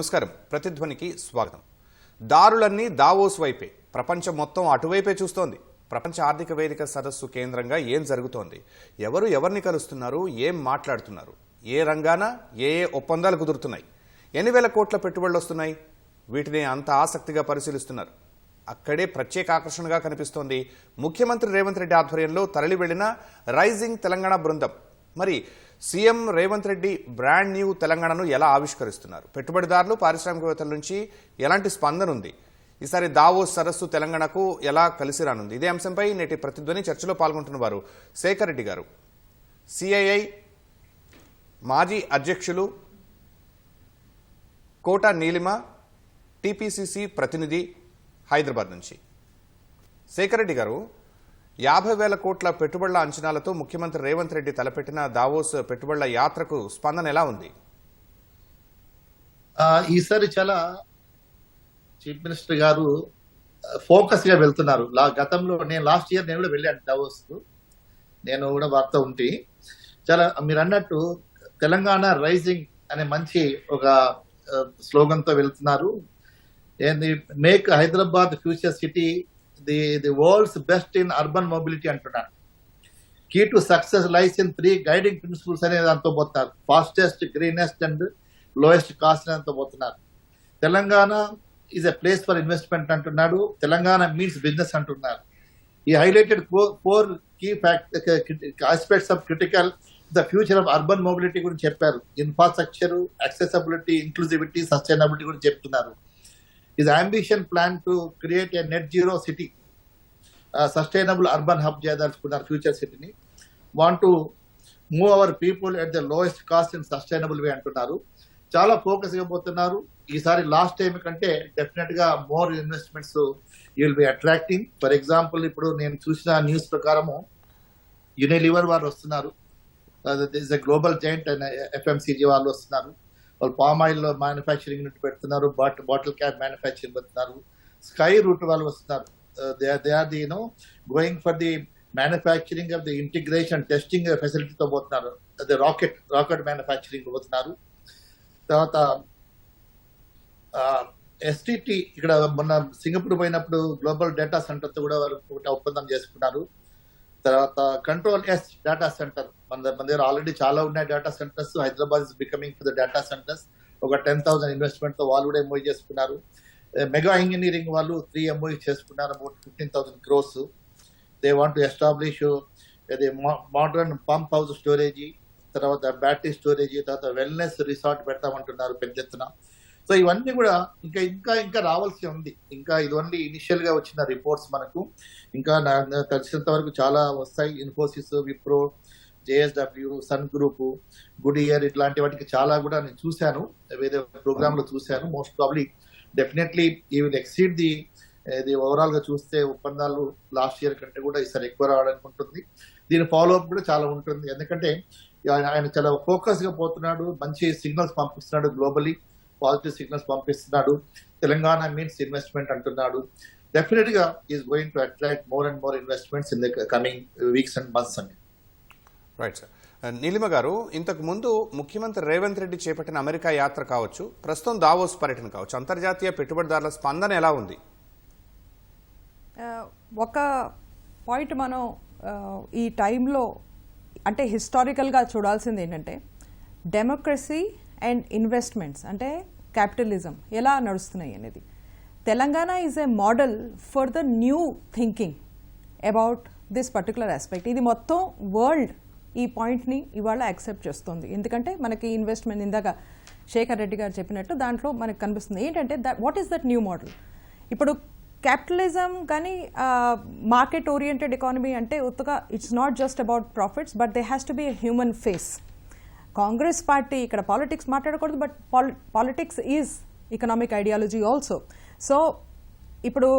నమస్కారం. ప్రతిధ్వనికి స్వాగతం. దారులన్నీ దావోస్ వైపే. ప్రపంచం మొత్తం అటువైపే చూస్తోంది. ప్రపంచ ఆర్థిక వేదిక సదస్సు కేంద్రంగా ఏం జరుగుతోంది? ఎవరు ఎవరిని కలుస్తున్నారు? ఏం మాట్లాడుతున్నారు? ఏ రంగాన ఏ ఏ ఒప్పందాలు కుదురుతున్నాయి? ఎన్ని వేల కోట్ల పెట్టుబడులు వస్తున్నాయి? వీటిని అంత ఆసక్తిగా పరిశీలిస్తున్నారు. అక్కడే ప్రత్యేక ఆకర్షణగా కనిపిస్తోంది ముఖ్యమంత్రి రేవంత్ రెడ్డి ఆధ్వర్యంలో తరలి వెళ్ళిన రైజింగ్ తెలంగాణ బృందం. మరి CM Revanth Reddy brand new తెలంగాణను ఎలా ఆవిష్కరిస్తున్నారు? పెట్టుబడిదారులు పారిశ్రామికవేత్తల నుంచి ఎలాంటి స్పందన ఉంది? ఈసారి దావోస్ సరస్సు తెలంగాణకు ఎలా కలిసి రానుంది? ఇదే అంశంపై నేటి ప్రతిధ్వని చర్చలో పాల్గొంటున్న వారు శేఖర్ రెడ్డి గారు. సిఐఐ మాజీ అధ్యక్షులు కోట నీలిమ టీపీసీసీ ప్రతినిధి హైదరాబాద్ నుంచి. శేఖర్ రెడ్డి గారు యాభై వేల కోట్ల పెట్టుబడుల అంచనాలతో ముఖ్యమంత్రి రేవంత్ రెడ్డి తలపెట్టిన దావోస్ పెట్టుబడుల యాత్రకు స్పందన ఎలా ఉంది? ఈసారి చాలా చీఫ్ మినిస్టర్ గారు ఫోకస్గా వెళ్తున్నారు. లా గతంలో నేను లాస్ట్ ఇయర్ నేను కూడా వెళ్ళాను దావోస్ నేను కూడా వార్త ఉంటే. చాలా మీరు అన్నట్టు తెలంగాణ రైజింగ్ అనే మంచి ఒక స్లోగన్తో వెళ్తున్నారు. ఏంది make Hyderabad future city the the world's best in urban mobility అంటున్నారు key to success lies in three guiding principles అనే దాంతో పోతున్నారు fastest greenest and lowest cost దాంతో పోతున్నారు. Telangana is a place for investment అంటున్నాడు. తెలంగాణ మీన్స్ బిజినెస్ అంటున్నారు. ఈ highlighted four key fact aspects of critical the future of urban mobility గురించి చెప్పారు. ఇన్ఫ్రాస్ట్రక్చర్ యాక్సెసబిలిటీ ఇంక్లూజివిటీ సస్టైనబిలిటీ గురించి చెప్తున్నారు. ఇది ambition plan to create a net zero city sustainable urban hub చేయదలుచుకున్నారు future సిటీని want to move our people at the lowest cost in sustainable way అంటున్నారు. చాలా ఫోకస్గా పోతున్నారు. ఈసారి లాస్ట్ టైం కంటే డెఫినెట్గా more investments will be attracting for example ఇప్పుడు నేను చూసిన న్యూస్ ప్రకారము యునిలివర్ వారు వస్తున్నారు. Is a global joint and FMCG వాళ్ళు వస్తున్నారు. వాళ్ళు పామ్ ఆయిల్ మ్యానుఫ్యాక్చరింగ్ నుండి పెడుతున్నారు బాట్ బాటిల్ క్యాప్ మ్యానుఫ్యాక్చరింగ్ పెడుతున్నారు స్కై రూట్ వాళ్ళు వస్తున్నారు. They they are the you know going for the manufacturing of the integration testing ఫెసిలిటీతో పోతున్నారు. అదే రాకెట్ రాకెట్ మ్యానుఫ్యాక్చరింగ్ పోతున్నారు. తర్వాత ఎస్టిటి ఇక్కడ మొన్న సింగపూర్ పోయినప్పుడు గ్లోబల్ డేటా సెంటర్తో కూడా వారు ఒకటి ఒప్పందం చేసుకున్నారు. తర్వాత కంట్రోల్ ఎస్ డేటా సెంటర్ మన దగ్గర- మన దగ్గర ఆల్రెడీ చాలా ఉన్నాయి data centres Hyderabad is becoming for the data centres ఒక టెన్ థౌసండ్ ఇన్వెస్ట్మెంట్తో వాళ్ళు కూడా ఎంఓఈ చేసుకున్నారు. Eh, మెగా ఇంజనీరింగ్ వాళ్ళు త్రీ ఎంఓఈ చేసుకున్నారు. About fifteen thousand crores they want to establish అది మోడర్న్ పంప్ హౌస్ స్టోరేజీ తర్వాత బ్యాటరీ స్టోరేజీ తర్వాత వెల్నెస్ రిసార్ట్ పెడతామంటున్నారు పెద్ద ఎత్తున. సో ఇవన్నీ కూడా ఇంకా ఇంకా ఇంకా రావాల్సి ఉంది. ఇంకా ఇవన్నీ ఇనిషియల్గా వచ్చిన రిపోర్ట్స్ మనకు. ఇంకా నాకు తెలిసినంత వరకు చాలా వస్తాయి. Infosys Wipro JSW Sun Group Goodyear ఇట్లాంటి వాటికి చాలా కూడా నేను చూశాను. వేరే ప్రోగ్రామ్లో చూశాను మోస్ట్ ప్రాబ్లీ డెఫినెట్లీ ఈ విల్ ఎక్సీడ్ ది ఇది ఓవరాల్గా చూస్తే ఒప్పందాలు లాస్ట్ ఇయర్ కంటే కూడా ఈసారి ఎక్కువ రావడానికి ఉంటుంది. దీని ఫాలో అప్ కూడా చాలా ఉంటుంది. ఎందుకంటే ఆయన ఆయన చాలా ఫోకస్గా పోతున్నాడు మంచి సిగ్నల్స్ పంపిస్తున్నాడు గ్లోబలీ పాజిటివ్ సిగ్నల్స్ పంపిస్తున్నాడు. తెలంగాణ మీన్స్ ఇన్వెస్ట్మెంట్ అంటున్నాడు. డెఫినెట్గా is going to attract more and more investments in the coming weeks and months అండి. రైట్ సార్ నీలిమ గారు ఇంతకు ముందు ముఖ్యమంత్రి రేవంత్ రెడ్డి చేపట్టిన అమెరికా యాత్ర కావచ్చు ప్రస్తుతం దావోస్ పర్యటన కావచ్చు అంతర్జాతీయ పెట్టుబడిదారుల స్పందన ఎలా ఉంది? Uh, ఒక పాయింట్ మనం uh, ఈ టైంలో అంటే హిస్టారికల్గా చూడాల్సింది ఏంటంటే డెమోక్రసీ అండ్ ఇన్వెస్ట్మెంట్స్ అంటే క్యాపిటలిజం ఎలా నడుస్తున్నాయి అనేది. Telangana is a model for the new thinking about this particular aspect ఇది మొత్తం వరల్డ్ ఈ పాయింట్ని ఇవాళ యాక్సెప్ట్ చేస్తుంది. ఎందుకంటే మనకి ఇన్వెస్ట్మెంట్ ఇందాక శేఖర్ రెడ్డి గారు చెప్పినట్టు దాంట్లో మనకు కనిపిస్తుంది. ఏంటంటే that what is that new model ఇప్పుడు క్యాపిటలిజం కానీ మార్కెట్ ఓరియంటెడ్ ఎకానమీ అంటే ఉత్తగా it's not just about profits but they has to be human face Congress party ఇక్కడ పాలిటిక్స్ మాట్లాడకూడదు but politics is economic ideology also so ఇప్పుడు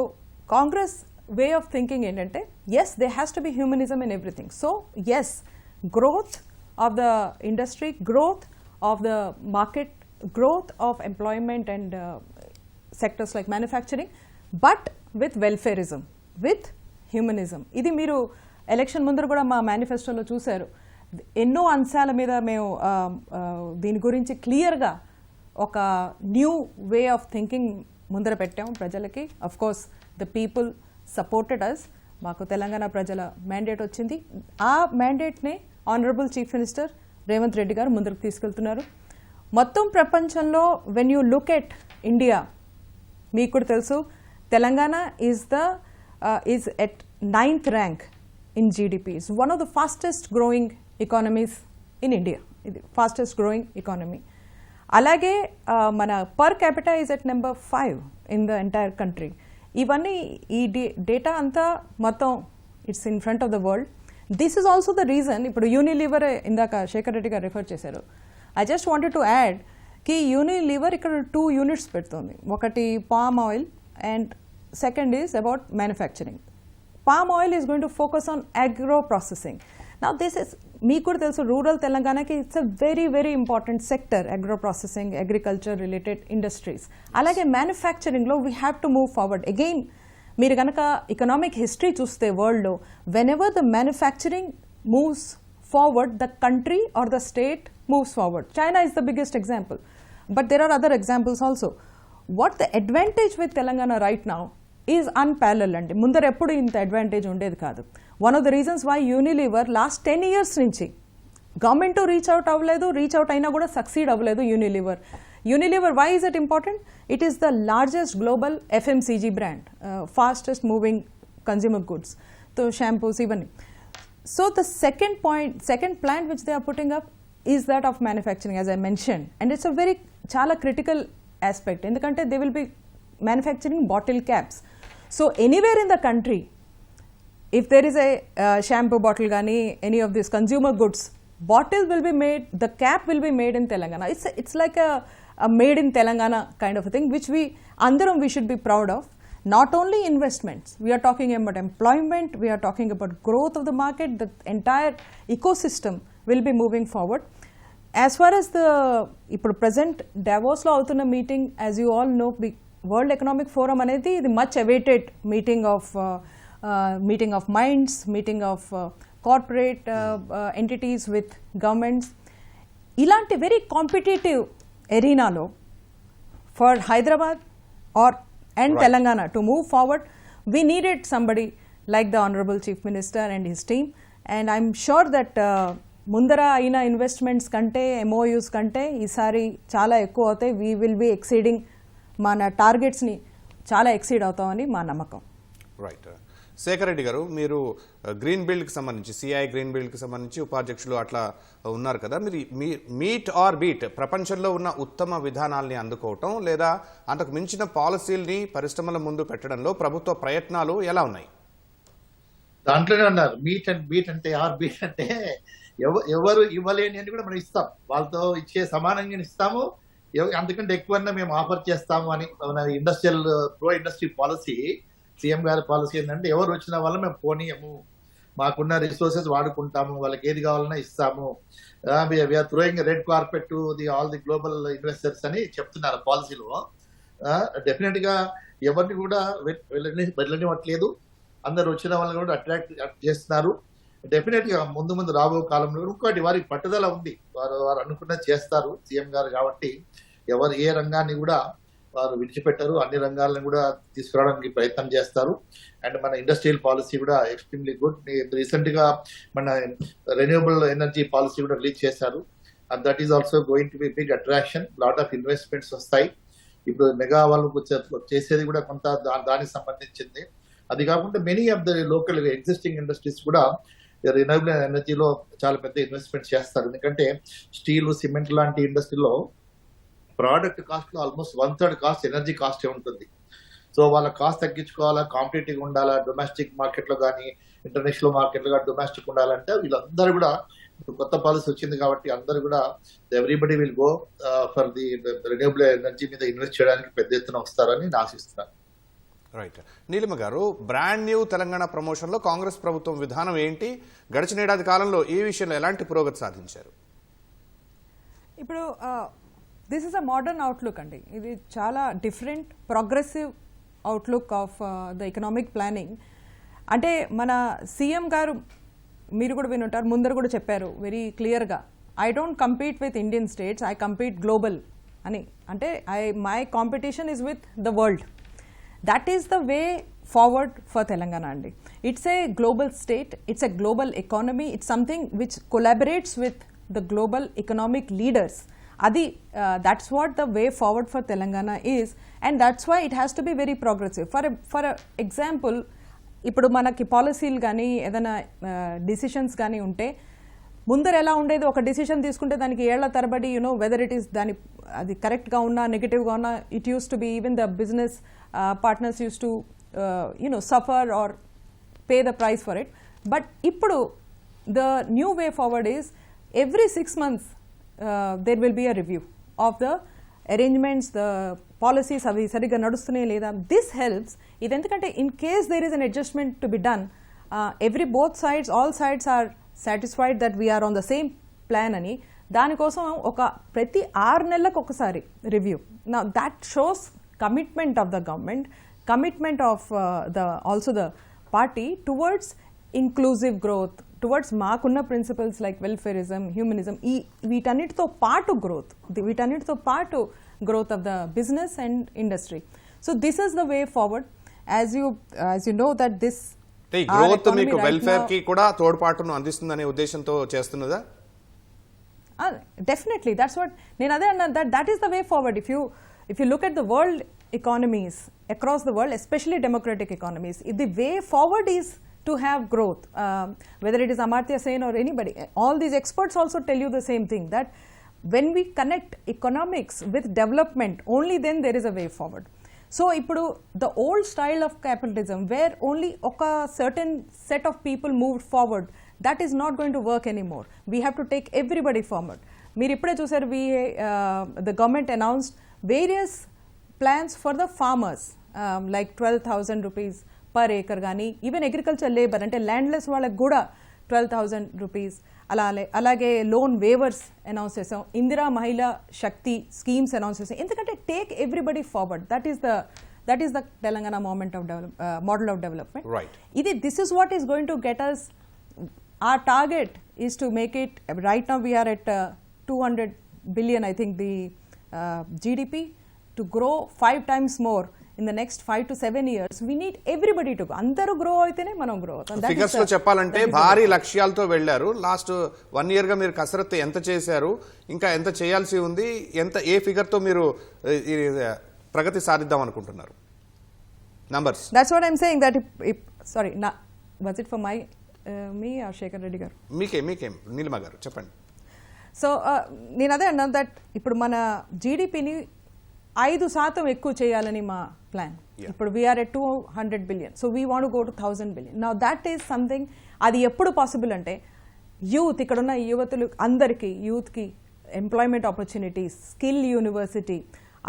Congress way of thinking ఏంటంటే as they has to be humanism in everything so as growth of the industry growth of the market growth of and and sectors like manufacturing but with welfarism with humanism ఇది మీరు election ముందర కూడా మా మేనిఫెస్టోలో చూశారు. ఎన్నో అంశాల మీద మేము దీని గురించి క్లియర్గా ఒక న్యూ వే ఆఫ్ థింకింగ్ ముందర పెట్టాం ప్రజలకి. Of course the people supported us మాకు తెలంగాణ ప్రజల మ్యాండేట్ వచ్చింది. ఆ మ్యాండేట్నే honourable chief minister Revanth Reddy గారు ముందుకు తీసుకెళ్తున్నారు. మొత్తం ప్రపంచంలో when you look at India మీకు కూడా తెలుసు Telangana is the is at ninth rank in GDP is one of the fastest growing economies in India ఇది ఫాస్టెస్ట్ గ్రోయింగ్ ఎకానమీ అలాగే మన per capital is at number five in the entire country ఇవన్నీ ఈ data అంతా మొత్తం it's in front of the world this is also the reason ఇప్పుడు Unilever ఇందాక శేఖర్ రెడ్డి గారు రిఫర్ చేశారు. ఐ జస్ట్ వాంటెడ్ టు యాడ్కి యూనిలీవర్ ఇక్కడ టూ యూనిట్స్ పెడుతుంది. ఒకటి palm oil and second is about manufacturing palm oil is going to focus on agro processing నా this is మీకు కూడా తెలుసు రూరల్ తెలంగాణకి it's a very very important sector agro processing agriculture related industries అలాగే మ్యానుఫ్యాక్చరింగ్లో we have to move forward again మీరు కనుక economic history చూస్తే వరల్డ్లో whenever the manufacturing moves forward the country or the state moves forward China is the biggest example but there are other examples also what the advantage with Telangana right now is unparalleled అండి ముందర ఎప్పుడు ఇంత advantage ఉండేది కాదు. One of the reasons why Unilever last ten years నుంచి government reach out అవ్వలేదు reach out అయినా కూడా సక్సీడ్ అవ్వలేదు Unilever Unilever, why is it important? It is the largest global FMCG brand, uh, fastest moving consumer goods, so shampoos even. So the second point, second plant which they are putting up is that of manufacturing as I mentioned and it's a very chala critical aspect. In the country they will be manufacturing bottle caps. So anywhere in the country if there is a uh, shampoo bottle gani any of these consumer goods bottle will be made the cap will be made in Telangana. It's, a, it's like a a made in Telangana kind of a thing, which we andaram we should be proud of. Not only investments, we are talking about employment, we are talking about growth of the market, the entire ecosystem will be moving forward. As far as the ఇప్పుడు present డావోస్లో అవుతున్న meeting as you all know world economic forum అనేది ఇది much awaited meeting of meeting of minds meeting of corporate entities with governments ఇలాంటి very competitive ఎరీనాలో for Hyderabad or and Right. Telangana to move forward, we needed somebody like the Honorable Chief Minister and his team. And I'm sure that uh, ముందర అయిన investments కంటే MoUs కంటే ఈసారి చాలా ఎక్కువ అవుతాయి we will be exceeding మన టార్గెట్స్ని చాలా ఎక్సీడ్ అవుతామని మా నమ్మకం రైట్ శేఖర్ రెడ్డి గారు మీరు గ్రీన్ బిల్డ్కి సంబంధించి సిఐ గ్రీన్ బిల్డ్కి సంబంధించి ఉపాధ్యక్షులు అట్లా ఉన్నారు కదా మీరు మీట్ ఆర్ బీట్ ప్రపంచంలో ఉన్న ఉత్తమ విధానాల్ని అందుకోవటం లేదా అంతకు మించిన పాలసీల్ని పరిశ్రమల ముందు పెట్టడంలో ప్రభుత్వ ప్రయత్నాలు ఎలా ఉన్నాయి? దాంట్లోనే అన్నారు మీట్ అండ్ బీట్ అంటే ఆర్ బీట్ అంటే ఎవ- ఎవరు ఇవ్వలేని అని కూడా మనం ఇస్తాం. వాళ్ళతో ఇచ్చే సమానంగా ఇస్తాము. అందుకంటే ఎక్కువన్నా మేము ఆఫర్ చేస్తాము అని మన industrial pro industry policy CM గారి పాలసీ ఏంటంటే ఎవరు వచ్చిన వల్ల మేము పోనీయము. మాకున్న రిసోర్సెస్ వాడుకుంటాము వాళ్ళకి ఏది కావాలన్నా ఇస్తాము. We are throwing red carpet to the all the global investors అని చెప్తున్నారు పాలసీలో. డెఫినెట్గా ఎవరిని కూడా వెళ్ళని వెళ్ళనివ్వట్లేదు అందరు వచ్చిన వాళ్ళని కూడా అట్రాక్ట్ చేస్తున్నారు. డెఫినెట్గా ముందు ముందు రాబో కాలంలో ఇంకోటి వారికి పట్టుదల ఉంది. వారు వారు అనుకున్నది చేస్తారు సీఎం గారు కాబట్టి. ఎవరు ఏ రంగాన్ని కూడా వారు విడిచిపెట్టరు. అన్ని రంగాలను కూడా తీసుకురావడానికి ప్రయత్నం చేస్తారు. అండ్ మన ఇండస్ట్రియల్ పాలసీ కూడా ఎక్స్ట్రీమ్లీ గుడ్. రీసెంట్గా మన రెన్యూవబుల్ ఎనర్జీ పాలసీ కూడా రిలీజ్ చేశారు. And that is also going to be big attraction. Lot of investments వస్తాయి. ఇప్పుడు మెగా వాళ్ళు చేసేది కూడా కొంత దానికి సంబంధించింది. అది కాకుండా many of the local existing industries కూడా రినవబుల్ ఎనర్జీలో చాలా పెద్ద ఇన్వెస్ట్మెంట్ చేస్తారు. ఎందుకంటే స్టీల్ సిమెంట్ లాంటి ఇండస్ట్రీలో ప్రోడక్ట్ కాస్ట్లో almost one third cost energy cost ఉంటుంది. సో వాళ్ళ కాస్ట్ తగ్గించుకోవాలా కాంపిటేటివ్ ఉండాలా డొమెస్టిక్ మార్కెట్లో కానీ ఇంటర్నేషనల్ మార్కెట్లో కానీ డొమెస్టిక్ ఉండాలంటే వీళ్ళందరూ కూడా ఇప్పుడు కొత్త పాలసీ వచ్చింది కాబట్టి అందరూ కూడా everybody will go for the renewable energy మీద ఇన్వెస్ట్ చేయడానికి పెద్ద ఎత్తున వస్తారని నేను ఆశిస్తున్నాను. రైట్ నీలిమ గారు బ్రాండ్ న్యూ తెలంగాణ ప్రమోషన్లో కాంగ్రెస్ ప్రభుత్వం విధానం ఏంటి? గడిచిన ఏడాది కాలంలో ఈ విషయంలో ఎలాంటి పురోగతి సాధించారు? ఇప్పుడు this is a modern outlook అండి. ఇది చాలా different progressive outlook of the economic planning. అంటే మన సీఎం గారు మీరు కూడా వినుంటారు ముందర కూడా చెప్పారు వెరీ క్లియర్గా. I don't compete with Indian states I compete global అని. అంటే I my competition is with the world that is the way forward for Telangana అండి. It's a global state it's a global economy it's something which collaborates with the global economic leaders అది that's what the way forward for Telangana is and that's why it has to be very progressive for for example ఇప్పుడు మనకి పాలసీలు కానీ ఏదైనా decisions కానీ ఉంటే ముందర ఎలా ఉండేది? ఒక డిసిషన్ తీసుకుంటే దానికి ఏళ్ళ తరబడి యూనో వెదర్ ఇట్ ఈస్ దాని అది కరెక్ట్గా ఉన్నా నెగిటివ్గా ఉన్నా it use to be even the business partners use to you know suffer or pay the price for it but ఇప్పుడు the new way forward is every six months there will be a review of the arrangements the policies అవి సరిగ్గా నడుస్తున్నాయి లేదా? This helps ఇది ఎందుకంటే in case there is an adjustment to be done every both sides all sides are satisfied that we are on the same plan అని. దానికోసం ఒక ప్రతి ఆరు నెలలకు ఒకసారి రివ్యూ నా that shows commitment of the government commitment of the also the party towards inclusive growth towards మాకున్న principles like welfarism humanism ఈ వీటన్నిటితో పాటు గ్రోత్ వీటన్నిటితో పాటు growth of the business and industry so this is the way forward as you as you know that this growth మీకు వెల్ఫేర్కి కూడా తోడ్పాటును అందిస్తుందనే ఉద్దేశంతో చేస్తున్నదా? డెఫినెట్లీ దట్స్ వాట్ నేను అదే అన్నా that that is the way forward if you if you look at the world economies across the world, especially democratic economies, if the way forward is to have growth, um, whether it is Amartya Sen or anybody. All these experts also tell you the same thing that when we connect economics with development, only then there is a way forward. So ఇప్పుడు the old style of capitalism where only ఒక certain set of people move forward that is not going to work any more we have to take everybody forward మీరు ఇప్పుడే చూసారు we the government announced various plans for the farmers like twelve thousand rupees Per acre కానీ even agriculture labour అంటే landless వాళ్ళకి కూడా twelve thousand rupees అలా అలాగే loan weavers announce చేసాం. ఇందిరా మహిళా శక్తి స్కీమ్స్ అనౌన్స్ చేసాం. ఎందుకంటే take everybody forward that is the that is the Telangana moment of develop model of development. ఇది this is what is going to get us our target is to make it right now we are at uh, 200 billion i think the uh, gdp to grow five the next five to seven years we need everybody to go. అందరూ grow అయితేనే మనం grow అవుతాం. ఫిగర్స్లో చెప్పాలంటే భారీ. లక్ష్యాలతో వెళ్ళారు. Last one ఇయర్గా మీరు కసరత్తు ఎంత చేశారు? ఇంకా ఎంత చేయాల్సి ఉంది? ఎంత ఏ ఫిగర్తో మీరు ప్రగతి సాధిద్దాం అనుకుంటున్నారు? Numbers that if, if sorry na, was it for my uh, me or Shekhar Reddy garu? మీకేం మీకేం నీలిమ గారు చెప్పండి. సో నేను అదే అన్నాను దట్ ఇప్పుడు మన జీడిపిని ఐదు శాతం ఎక్కువ చేయాలని మా ప్లాన్. ఇప్పుడు we are at two hundred billion so we want go to thousand billion నా దట్ ఈస్ సంథింగ్ అది ఎప్పుడు పాసిబుల్ అంటే యూత్ ఇక్కడున్న యువతులు అందరికీ యూత్కి ఎంప్లాయ్మెంట్ ఆపర్చునిటీస్ స్కిల్ యూనివర్సిటీ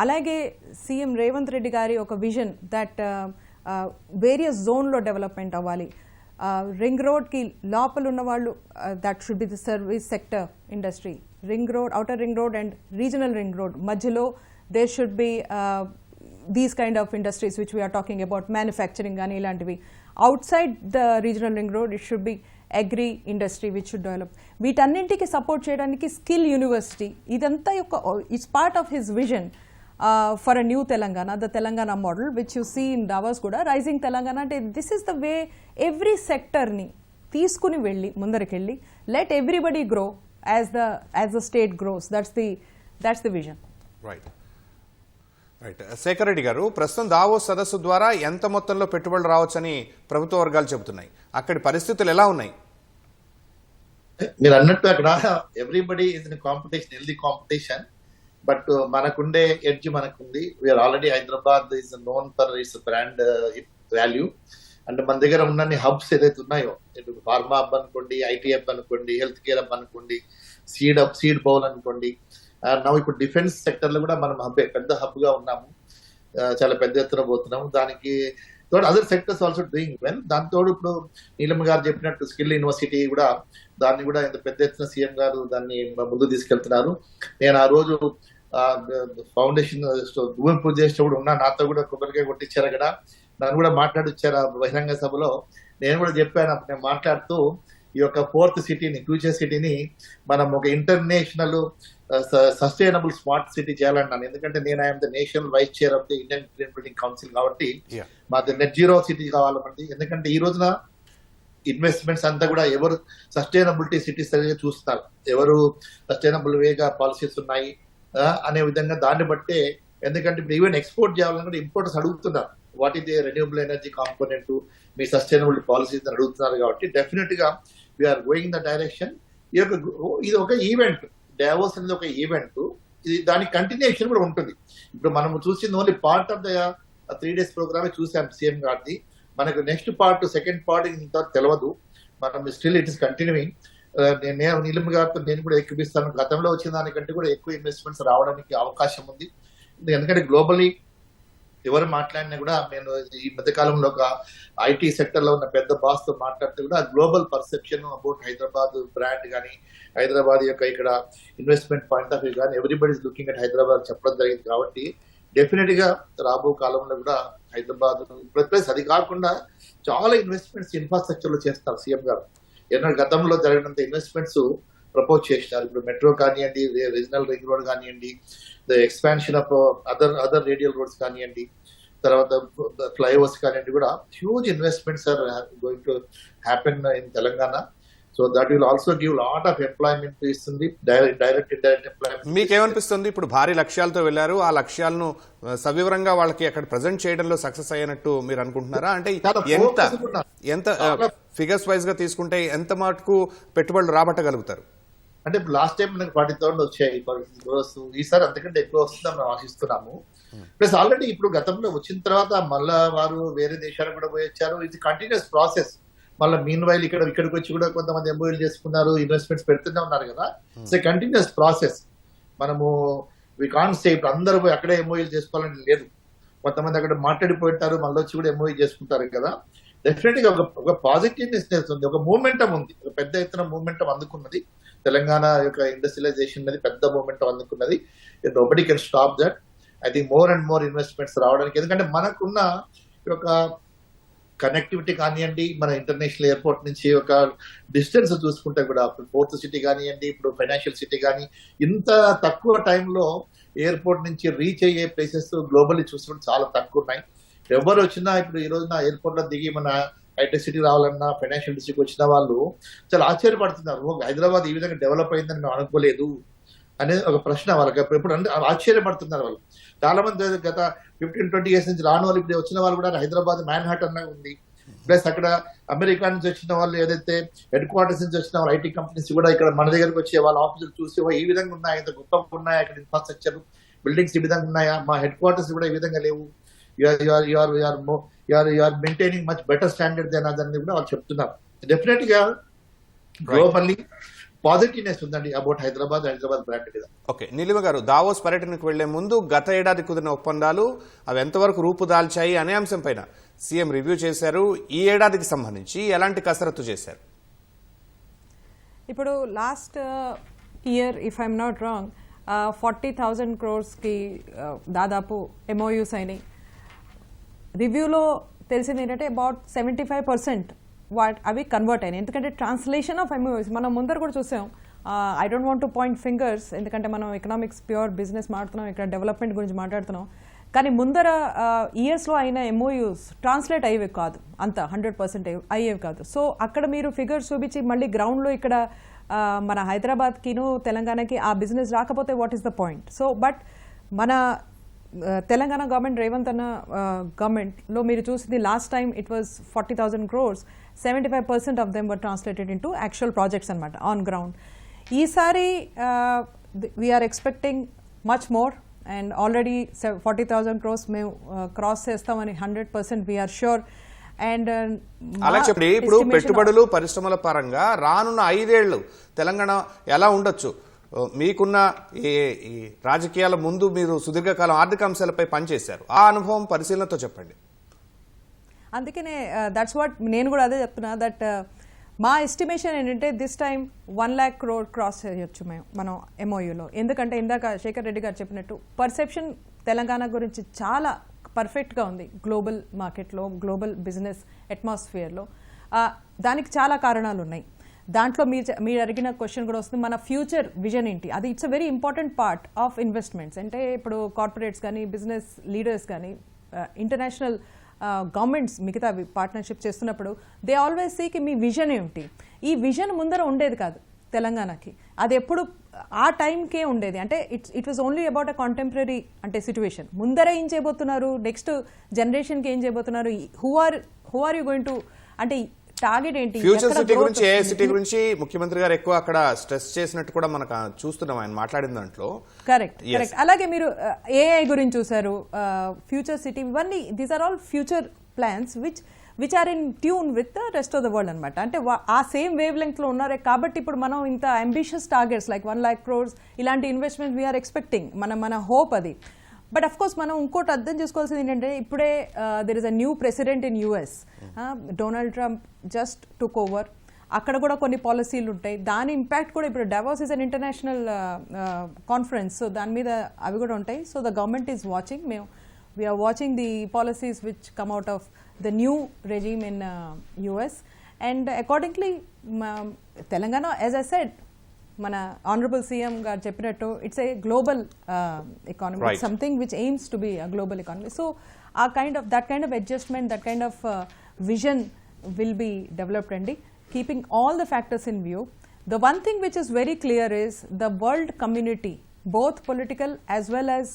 అలాగే సీఎం రేవంత్ రెడ్డి గారి ఒక విజన్ దట్ వేరియస్ జోన్లో డెవలప్మెంట్ అవ్వాలి. రింగ్ రోడ్కి లోపల ఉన్న వాళ్ళు that should be the service sector industry ring road outer ring road and regional ring road మధ్యలో there should be these kind of industries which we are talking about manufacturing కానీ ఇలాంటివి outside the regional ring road it should be agri industry which should develop వీటన్నింటికి support చేయడానికి skill university ఇదంతా యొక్క it's part of his vision for a new Telangana the Telangana model which you see in Davos కూడా rising Telangana అంటే this is the way every సెక్టర్ని తీసుకుని వెళ్ళి ముందరికెళ్ళి let everybody grow as the as the state grows that's the that's the vision right right Shekhar Reddy garu ప్రస్తుతం దావో సదస్సు ద్వారా ఎంత మొత్తంలో పెట్టుబడులు రావచ్చని ప్రభుత్వ వర్గాలు చెబుతున్నాయి. అక్కడి పరిస్థితులు ఎలా ఉన్నాయి? మీరు అన్నట్టు అక్కడ everybody is in competition healthy competition but మనకుండే ఎడ్జ్ మనకుంది. We are already Hyderabad is known for its brand value అంటే మన దగ్గర ఉన్న హబ్స్ ఏదైతే ఉన్నాయో ఇటు ఫార్మా హబ్ అనుకోండి ఐటీ హబ్ అనుకోండి హెల్త్ కేర్ హబ్ అనుకోండి సీడ్ హబ్ సీడ్ బౌల్ అనుకోండి నవ్వు ఇప్పుడు డిఫెన్స్ సెక్టర్లో కూడా మనం హబ్ పెద్ద హబ్గా ఉన్నాము. చాలా పెద్ద ఎత్తున పోతున్నాము. దానికి తోడు other sectors also doing well దాంతో ఇప్పుడు నీలమ్మ గారు చెప్పినట్టు స్కిల్ యూనివర్సిటీ కూడా దాన్ని కూడా ఇంత పెద్ద ఎత్తున సీఎం గారు దాన్ని ముందు తీసుకెళ్తున్నారు. నేను ఆ రోజు ఫౌండేషన్ భూమి పూజ చేసినప్పుడు ఉన్నా నాతో కూడా కొబ్బరికాయ కొట్టించారు అక్కడ. నన్ను కూడా మాట్లాడిచ్చారు ఆ బహిరంగ సభలో. నేను కూడా చెప్పాను అప్పుడు నేను మాట్లాడుతూ ఈ యొక్క ఫోర్త్ సిటీని ఫ్యూచర్ సిటీని మనం ఒక ఇంటర్నేషనల్ సస్టైనబుల్ స్మార్ట్ సిటీ చేయాలన్నాను. ఎందుకంటే నేను I'm the national vice chair of the Indian green building council కాబట్టి. మాది నెట్ జీరో సిటీ కావాలండి ఎందుకంటే ఈ రోజున ఇన్వెస్ట్మెంట్స్ అంతా కూడా ఎవరు సస్టైనబిలిటీ సిటీస్ అనేది చూస్తారు ఎవరు సస్టైనబుల్ వేగా పాలసీస్ ఉన్నాయి అనే విధంగా దాన్ని బట్టే ఎందుకంటే ఇప్పుడు ఈవెన్ ఎక్స్పోర్ట్ చేయాలని కూడా ఇంపోర్టర్స్ అడుగుతున్నారు. వాట్ ఇది రెన్యూబుల్ ఎనర్జీ కాంపోనెంట్ మీ సస్టైనబుల్ పాలసీస్ అడుగుతున్నారు కాబట్టి డెఫినెట్గా వీఆర్ గోయింగ్ ద డైరెక్షన్ ఈ యొక్క ఇది ఒక ఈవెంట్ డైవోర్స్ అనేది ఒక ఈవెంట్ ఇది దాని కంటిన్యూషన్ కూడా ఉంటుంది. ఇప్పుడు మనం చూసింది only part of the three days ప్రోగ్రామే చూసాం సీఎం గారిది. మనకు నెక్స్ట్ పార్ట్ సెకండ్ పార్ట్ ఇంత తెలియదు మనం స్టిల్ ఇట్ ఇస్ కంటిన్యూయింగ్ నేను నీలం గారితో నేను కూడా ఎక్కిపిస్తాను గతంలో వచ్చిన దానికంటే కూడా ఎక్కువ ఇన్వెస్ట్మెంట్స్ రావడానికి అవకాశం ఉంది. ఎందుకంటే గ్లోబలీ ఎవరు మాట్లాడినా కూడా నేను ఈ మధ్య కాలంలో ఒక ఐటీ సెక్టర్లో ఉన్న పెద్ద బాస్తో మాట్లాడితే కూడా global perception about Hyderabad brand కానీ హైదరాబాద్ యొక్క ఇక్కడ ఇన్వెస్ట్మెంట్ పాయింట్ ఆఫ్ వ్యూ కానీ ఎవ్రీబడి లుకింగ్ అట్ హైదరాబాద్ చెప్పడం జరిగింది కాబట్టి డెఫినెట్గా రాబో కాలంలో కూడా హైదరాబాద్ ప్లస్ అది కాకుండా చాలా ఇన్వెస్ట్మెంట్స్ ఇన్ఫ్రాస్ట్రక్చర్లో చేస్తారు సీఎం గారు. ఎన్నో గతంలో జరిగినంత ఇన్వెస్ట్మెంట్స్ ప్రపోజ్ చేసినారు. ఇప్పుడు మెట్రో కానివ్వండి రీజనల్ రింగ్ రోడ్ కానివ్వండి the expansion of other other radial roads కానివ్వండి తర్వాత ఫ్లైఓవర్స్ కానివ్వండి కూడా huge investments are going to happen in Telangana so that will also give lot of employment ఇస్తుంది డైరెక్ట్ డైరెక్ట్ ఇండైరెక్ట్ ఎంప్లాయ్మెంట్ మీకేమనిపిస్తుంది? ఇప్పుడు భారీ లక్ష్యాలతో వెళ్ళారు. ఆ లక్ష్యాలను ఆ, సవివరంగా వాళ్ళకి అక్కడ ప్రజెంట్ చేయడంలో సక్సెస్ అయ్యినట్టు మీరు అనుకుంటున్నారా? అంటే ఎంత. ఎంత ఫిగర్స్ వైజ్గా తీసుకుంటే ఎంత మటుకు పెట్టుబడులు రాబట్టగలుగుతారు? అంటే ఇప్పుడు లాస్ట్ టైం మనకి ఫార్టీ థౌసండ్ వచ్చాయి ఈసారి అంతకంటే ఎక్కువ వస్తుందని మనం ఆశిస్తున్నాము. ప్లస్ ఆల్రెడీ ఇప్పుడు గతంలో వచ్చిన తర్వాత మళ్ళా వారు వేరే దేశాలకు కూడా పోయి వచ్చారు. ఇది కంటిన్యూస్ ప్రాసెస్ మళ్ళీ మీన్ వైల్ ఇక్కడ ఇక్కడికి వచ్చి కూడా కొంతమంది ఎంఓఎల్ చేసుకున్నారు ఇన్వెస్ట్మెంట్స్ పెడుతూనే ఉన్నారు కదా. ఇట్స్ కంటిన్యూస్ ప్రాసెస్ మనము వి కాన్ స్టే ఇప్పుడు అందరూ పోయి అక్కడే ఎంఓఎల్ చేసుకోవాలని లేదు. కొంతమంది అక్కడ మాట్లాడిపోయింటారు మళ్ళీ వచ్చి కూడా ఎంఓఈ చేసుకుంటారు కదా. డెఫినెట్గా ఒక ఒక పాజిటివ్నెస్ ఉంది ఒక మూమెంటం ఉంది. ఒక పెద్ద ఎత్తున మూమెంటం అందుకున్నది. తెలంగాణ యొక్క ఇండస్ట్రియలైజేషన్ అనేది పెద్ద moment అందుకున్నది. Nobody can stop that I think more and more investments రావడానికి. ఎందుకంటే మనకున్న ఒక కనెక్టివిటీ కానివ్వండి మన ఇంటర్నేషనల్ ఎయిర్పోర్ట్ నుంచి ఒక డిస్టెన్స్ చూసుకుంటే కూడా ఫోర్త్ సిటీ కానివ్వండి ఇప్పుడు ఫైనాన్షియల్ సిటీ కానీ ఇంత తక్కువ టైంలో ఎయిర్పోర్ట్ నుంచి రీచ్ అయ్యే ప్లేసెస్ గ్లోబల్లీ చూసుకుంటే చాలా తక్కువ ఉన్నాయి. ఎవరు వచ్చినా ఇప్పుడు ఈ రోజున ఎయిర్పోర్ట్లో దిగి మన ఐటీ సిటీ రావాలన్నా ఫైనాన్షియల్ డిస్ట్రిక్ట్ వచ్చిన వాళ్ళు చాలా ఆశ్చర్యపడుతున్నారు. హైదరాబాద్ ఈ విధంగా డెవలప్ అయిందని మేము అనుకోలేదు అనేది ఒక ప్రశ్న వాళ్ళకి ఎప్పుడు అంటే ఆశ్చర్యపడుతున్నారు వాళ్ళు. చాలా మంది గత ఫిఫ్టీన్ ట్వంటీ ఇయర్స్ నుంచి రాని వాళ్ళు ఇప్పుడు వచ్చిన వాళ్ళు కూడా హైదరాబాద్ మ్యాన్ హాటన్ ఉంది. ప్లస్ అక్కడ అమెరికా నుంచి వచ్చిన వాళ్ళు ఏదైతే హెడ్ క్వార్టర్స్ నుంచి వచ్చిన వాళ్ళు ఐటీ కంపెనీస్ కూడా ఇక్కడ మన దగ్గరకు వచ్చే వాళ్ళ ఆఫీసులు చూసి ఈ విధంగా ఉన్నాయి? ఇంత గొప్పగా ఉన్నాయా ఇక్కడ ఇన్ఫ్రాస్ట్రక్చర్ బిల్డింగ్స్ ఈ విధంగా ఉన్నాయా? మా హెడ్ క్వార్టర్స్ కూడా ఈ విధంగా లేవు. You are maintaining much better standard than అదని కూడా వాళ్ళు చెప్తున్నారు. డెఫినెట్గా గ్లోబల్లీ పాజిటివ్నెస్ ఉందండి అబౌట్ హైదరాబాద్ హైదరాబాద్ బ్రాండ్ మీద. ఓకే నీలిమ గారు దావోస్ పర్యటనకు వెళ్ళే ముందు గత ఏడాది కుదిరిన ఒప్పందాలు అవి ఎంతవరకు రూపుదాల్చాయి అనే అంశం పైన సీఎం రివ్యూ చేశారు. ఈ ఏడాదికి సంబంధించి ఎలాంటి కసరత్తు చేశారు? ఇప్పుడు last year if I'm not wrong forty thousand క్రోర్స్కి దాదాపు ఎంఓయూస్ అయినాయి రివ్యూలో తెలిసింది ఏంటంటే about seventy five percent what అవి కన్వర్ట్ అయినాయి. ఎందుకంటే ట్రాన్స్లేషన్ ఆఫ్ ఎంఓయూస్ మనం ముందర కూడా చూసాం. I don't want to point fingers ఎందుకంటే మనం ఎకనామిక్స్ ప్యూర్ బిజినెస్ మాట్లాడుతున్నాం ఇక్కడ డెవలప్మెంట్ గురించి మాట్లాడుతున్నాం. కానీ ముందర ఇయర్స్లో అయిన ఎంఓయూస్ ట్రాన్స్లేట్ అయ్యేవి కాదు. అంత హండ్రెడ్ పర్సెంట్ అయ్యేవి కాదు. సో అక్కడ మీరు ఫిగర్స్ చూపించి మళ్ళీ గ్రౌండ్లో ఇక్కడ మన హైదరాబాద్కిను తెలంగాణకి ఆ బిజినెస్ రాకపోతే what is the point so but మన తెలంగాణ గవర్నమెంట్ రేవంత్ అన్న గవర్నమెంట్లో మీరు చూసింది last time it was forty thousand crores seventy five percent of them were translated into actual projects అనమాట ఆన్ గ్రౌండ్ ఈసారి we are expecting much more and already forty thousand crores మేము cross చేస్తామని hundred percent we are sure and అలా చెప్పండి ఇప్పుడు పెట్టుబడులు పరిశ్రమల పరంగా రానున్న ఐదేళ్ళు తెలంగాణ ఎలా ఉండొచ్చు? మీకున్న ఈ ఈ రాజకీయాల ముందు మీరు సుదీర్ఘకాలం ఆర్థిక అంశాలపై పనిచేశారు. ఆ అనుభవం పరిశీలనతో చెప్పండి. అందుకనే దట్స్ వాట్ నేను కూడా అదే చెప్తున్నా దట్ మా ఎస్టిమేషన్ ఏంటంటే this time one lakh crore cross చేయొచ్చు మేము మనం ఎంఓయూలో ఎందుకంటే ఇందాక శేఖర్ రెడ్డి గారు చెప్పినట్టు పర్సెప్షన్ తెలంగాణ గురించి చాలా పర్ఫెక్ట్గా ఉంది గ్లోబల్ మార్కెట్లో గ్లోబల్ బిజినెస్ అట్మాస్ఫియర్లో దానికి చాలా కారణాలు ఉన్నాయి దాంట్లో మీరు మీరు అడిగిన క్వశ్చన్ కూడా వస్తుంది. మన ఫ్యూచర్ విజన్ ఏంటి? అది it's a very important part of investments అంటే ఇప్పుడు కార్పొరేట్స్ కానీ బిజినెస్ లీడర్స్ కానీ ఇంటర్నేషనల్ గవర్నమెంట్స్ మిగతా పార్ట్నర్షిప్ చేస్తున్నప్పుడు దే ఆల్వేస్ సీకి మీ విజన్ ఏమిటి? ఈ విజన్ ముందర ఉండేది కాదు తెలంగాణకి. అది ఎప్పుడు ఆ టైంకే ఉండేది. అంటే it's it was only about a contemporary అంటే సిచ్యువేషన్ ముందర ఏం చేయబోతున్నారు? నెక్స్ట్ జనరేషన్కి ఏం చేయబోతున్నారు? Who are who are you going to అంటే టార్గెట్ ఏంటి ఫ్యూచర్ సిటీ గురించి ఏ? సిటీ గురించి ముఖ్యమంత్రి గారు ఎక్కువ అక్కడ స్ట్రెస్ చేసినట్టు కూడా మనకు చూస్తున్నాం ఆయన మాట్లాడిన దాంట్లో. కరెక్ట్. కరెక్ట్ అలాగే మీరు ఏఐ గురించి చూసారు ఫ్యూచర్ సిటీ ఇవన్నీ these are all future plans which which are in tune with the rest of the world అనమాట అంటే ఆ సేమ్ వేవ్ లెంగ్త్లో ఉన్నారే కాబట్టి ఇప్పుడు మనం ఇంత ambitious targets like one lakh crores ఇలాంటి ఇన్వెస్ట్మెంట్ వీఆర్ ఎక్స్పెక్టింగ్ మన మన హోప్ అది. బట్ అఫ్ కోర్స్ మనం ఇంకోటి అర్థం చేసుకోవాల్సింది ఏంటంటే ఇప్పుడే there is a new president in US Donald Trump just took over అక్కడ కూడా కొన్ని పాలసీలు ఉంటాయి. దాని ఇంపాక్ట్ కూడా ఇప్పుడు Davos is an international conference so దాని మీద అవి కూడా ఉంటాయి. So the government is watching మేము we are watching the policies which come out of the new regime in US and accordingly Telangana as a said మన honourable CM garu చెప్పినట్టు it's a global economy. Something which aims to be a global economy so ఆ kind of that kind of adjustment that kind of vision will be developed అండి keeping all the factors in view the one thing which is very clear is the world community both political as well as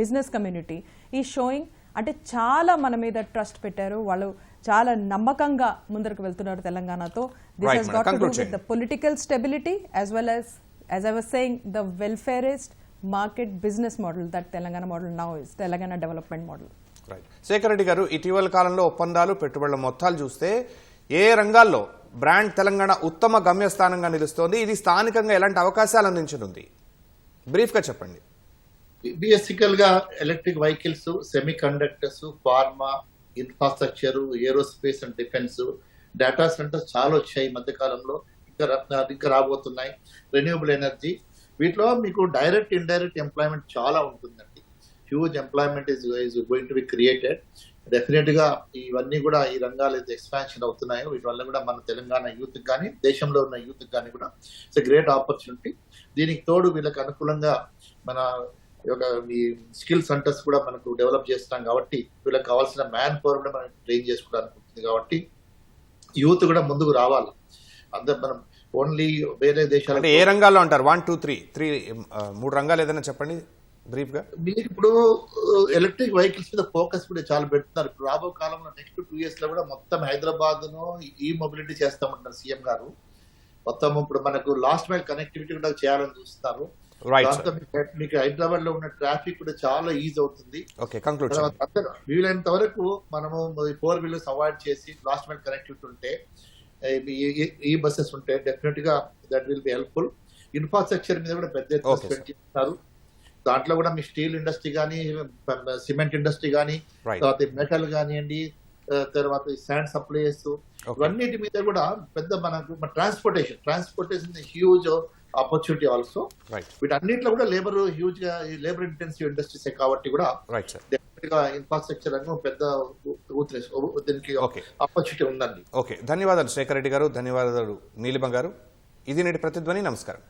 business community ఈ showing అంటే చాలా మన మీద trust పెట్టారు. వాళ్ళు చాలా నమ్మకంగా ముందరకు వెళ్తున్నారు తెలంగాణతో. This has. Got to with. The political stability as well as as i was saying the welfareist market business model that telangana model now is telangana development model. Right Shekhar Reddy garu ఇటీవల కాలంలో ఒప్పందాలు పెట్టుబడుల మొత్తాలు చూస్తే ఏ రంగాల్లో brand Telangana ఉత్తమ గమ్యస్థానంగా నిలుస్తోంది? ఇది స్థానికంగా ఎలాంటి అవకాశాలు అందించనుంది? బ్రీఫ్గా చెప్పండి బేసికల్గా electric vehicles semiconductors pharma infrastructure aerospace and defence data centres చాలా వచ్చాయి ఈ మధ్య కాలంలో. ఇంకా ఇంకా రాబోతున్నాయి. రెన్యూబుల్ ఎనర్జీ వీటిలో మీకు డైరెక్ట్ ఇండైరెక్ట్ ఎంప్లాయ్మెంట్ చాలా ఉంటుందండి. Huge employment is is going to be created డెఫినెట్గా ఇవన్నీ కూడా ఈ రంగాలు అయితే ఎక్స్పాన్షన్ అవుతున్నాయో వీటి వల్ల కూడా మన తెలంగాణ యూత్ కానీ దేశంలో ఉన్న యూత్ కానీ కూడా ఇట్స్ గ్రేట్ ఆపర్చునిటీ దీనికి తోడు వీళ్ళకి అనుకూలంగా మన యొక్క ఈ స్కిల్ సెంటర్స్ కూడా మనకు డెవలప్ చేస్తున్నాం కాబట్టి వీళ్ళకి కావాల్సిన మ్యాన్ పవర్ కూడా మనం ట్రైన్ చేసుకోవడానికి ఉంటుంది కాబట్టి యూత్ కూడా ముందుకు రావాలి. అందరు మనం ఓన్లీ వేరే అంటే దేశాలకు ఏ రంగాల్లో అంటారు? వన్ టూ త్రీ త్రీ మూడు రంగాలు ఏదైనా చెప్పండి? బ్రీఫ్గా మీరు ఇప్పుడు ఎలక్ట్రిక్ వెహికల్స్ మీద ఫోకస్ కూడా చాలా పెడుతున్నారు. ఇప్పుడు రాబో కాలంలో నెక్స్ట్ టూ ఇయర్స్లో కూడా మొత్తం హైదరాబాద్ను ఈ మొబిలిటీ చేస్తామంటారు సీఎం గారు. మొత్తం ఇప్పుడు మనకు లాస్ట్ మైల్ కనెక్టివిటీ కూడా చేయాలని చూస్తున్నారు. దాంతో మీకు- హైదరాబాద్లో ఉన్న ట్రాఫిక్ కూడా చాలా ఈజీ అవుతుంది. వీలైనంత వరకు మనము ఫోర్ వీలర్స్ అవాయిడ్ చేసి లాస్ట్ మైల్ కనెక్టివిటీ ఉంటే ఈ బస్సెస్ ఉంటే డెఫినెట్గా that will be helpful infrastructure మీద కూడా పెద్ద ఎత్తున Okay, స్పెండ్ చేస్తారు. దాంట్లో కూడా మీ స్టీల్ ఇండస్ట్రీ కానీ సిమెంట్ ఇండస్ట్రీ కానీ తర్వాత మెటల్ కానివ్వండి తర్వాత శాండ్ సప్లైస్ ఇవన్నిటి మీద కూడా పెద్ద మనకు transportation transportation huge opportunity also right వీటన్నిటిలో కూడా లేబర్ హ్యూజ్గా లేబర్ ఇంటెన్సివ్ ఇండస్ట్రీస్ కాబట్టి కూడా ఇన్ఫ్రాస్ట్రక్చర్ రంగం పెద్ద దీనికి ఆపర్చునిటీ ఉందండి. ఓకే ధన్యవాదాలు శేఖర్ రెడ్డి గారు. ధన్యవాదాలు నీలిమ గారు. ఇది నేటి ప్రతిధ్వని. నమస్కారం.